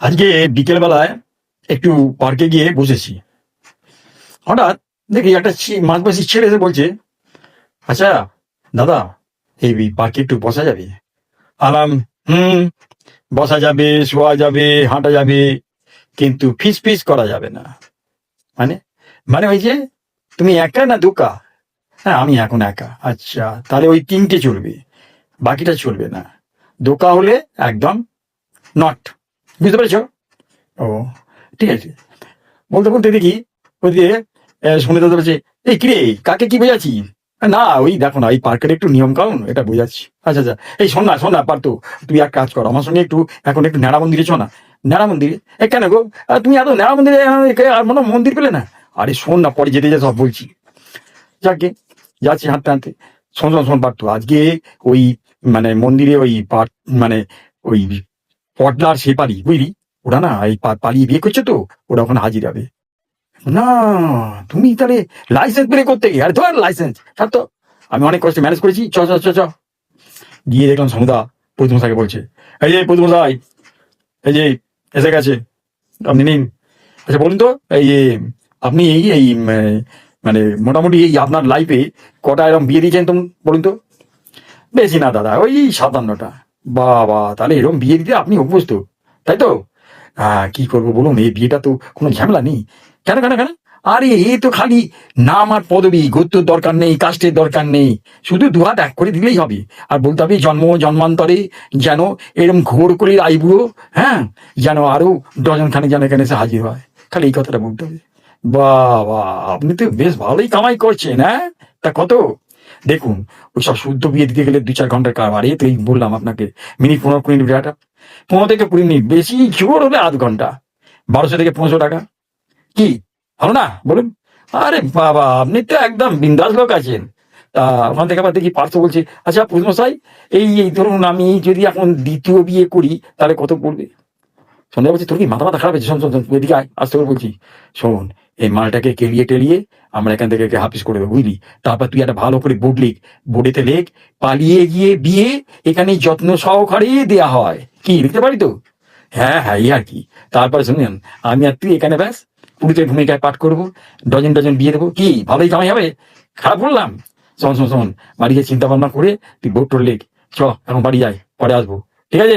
আজকে বিকেল বেলায় একটু পার্কে গিয়ে বসেছি। হঠাৎ দেখি একটা ছি- মাঝবাসী ছেড়ে এসে বলছে আচ্ছা দাদা, এই পার্কে একটু বসা যাবে? আলাম, হুম, বসা যাবে, শোয়া যাবে, হাঁটা যাবে, কিন্তু ফিস ফিস করা যাবে না। মানে মানে ওই যে, তুমি একা না দুকা? হ্যাঁ আমি এখন একা। আচ্ছা তাহলে ওই তিনটে চলবে, বাকিটা চলবে না। দোকা হলে একদম নট বুঝতে পেরেছ? ও। ঠিক আছে। বলতে বলতে দেখি ওই দিয়ে শুনে দাদা বলছে এই কিরে কাকে কি বোঝাচ্ছি? না ওই দেখো না এই পার্কের একটু নিয়ম কানুন এটা বোঝাচ্ছি। আচ্ছা আচ্ছা এই শোন না শোন না পারতো তুই এক কাজ কর আমার সঙ্গে একটু এখন একটু ন্যাড়া মন্দিরে চ না। ন্যাড়া মন্দিরে? এ কেন গো? তুমি এত ন্যাড়া মন্দিরে আর মনে মন্দির পেলে না? আরে শোন না পরে যেতে যেতে সব বলছি। যাকে যাচ্ছি হাঁটতে হাঁটতে। শোন শোন শোন পারতো আজকে ওই মানে মন্দিরে ওই পাট মানে ওই পটলার সেপারি বুঝলি? ওরা না এই পালিয়ে বিয়ে করছে তো, ওরা ওখানে হাজির হবে। না, তুমি তাহলে লাইসেন্স বের করতে আরে ধর লাইসেন্স ছাড় তো। আমি অনেক কষ্টে ম্যানেজ করেছি, চ চ চ গিয়ে দেখলাম সমুদা প্রতিমশাইকে বলছে, এই যে প্রতিমশাই এই যে এসে গেছে, আপনি নিন। আচ্ছা বলুন তো, এই যে আপনি এই এই মানে মোটামুটি এই আপনার লাইফে কটা এরকম বিয়ে দিয়েছেন, তো বলুন তো। বেশি না দাদা, ওই সাতান্নটা। বাবা, তাহলে এরকম বিয়ে দিতে আপনি অভ্যস্ত, তাই তো? কি করব বলুন, এই বিয়েটা তো কোনো ঝামেলা নেই। কেন কেন কেন? আরে, এ তো খালি নাম আর পদবি গোত্রের দরকার নেই, কাস্টের দরকার নেই। শুধু দুহাত এক করে দিলেই হবে। আর বলতে হবে, জন্ম, জন্মান্তরে যেন এরম ঘোর করে আইবুড়ো হ্যাঁ? যেন আরও ডজন খানে যেন এখানে এসে হাজির হয়। খালি এই কথাটা বলতে হবে। বাবা, আপনি তো বেশ ভালোই কামাই করছেন হ্যাঁ? তা কত? দেখুন ওই সব শুদ্ধ বিয়ে দিতে গেলে দু চার ঘণ্টার কারবার এই তো এই বললাম আপনাকে। মিনিট পনেরো কুড়ি মিনিট একটা পনেরো থেকে কুড়ি মিনিট বেশি জোর হলে আধ ঘণ্টা। বারোশো থেকে পনেরোশো টাকা। কি? ভালো না? বলুন। আরে বাবা আপনি তো একদম বিন্দাস লোক আছেন। তা ওখান থেকে আবার দেখি পার্থ বলছে আচ্ছা পুজমশাই এই এই ধরুন আমি যদি এখন দ্বিতীয় বিয়ে করি তাহলে কত পড়বে? সন্ধ্যা বলছি তোর কি মাথা মাথা খারাপ হয়েছে? শোন শোন শোন, এদিকে আয় আসতে করে বলছি। শোন এই মালটাকে কেলিয়ে টেলিয়ে আমরা এখান থেকে হাফিস করে দেবো, বুঝলি? তারপর তুই একটা ভালো করে বোর্ড লিখ। বোর্ডেতে লেখ, পালিয়ে গিয়ে বিয়ে, এখানে যত্ন সহকারে দেয়া হয়। কি, লিখতে পারি তো? হ্যাঁ হ্যাঁ এই আর কি। তারপরে শুনুন, আমি আর তুই এখানে ব্যাস, পুরীতে ভূমিকায় পাঠ করব, ডজন ডজন বিয়ে দেবো। কি, ভালোই কামাই হবে? খারাপ বললাম। শোন শোন শোন, বাড়ি গিয়ে চিন্তা ভাবনা করে তুই বোর্ড টোর লেখ। চ, এখন বাড়ি যাই, পরে আসব। ঠিক আছে?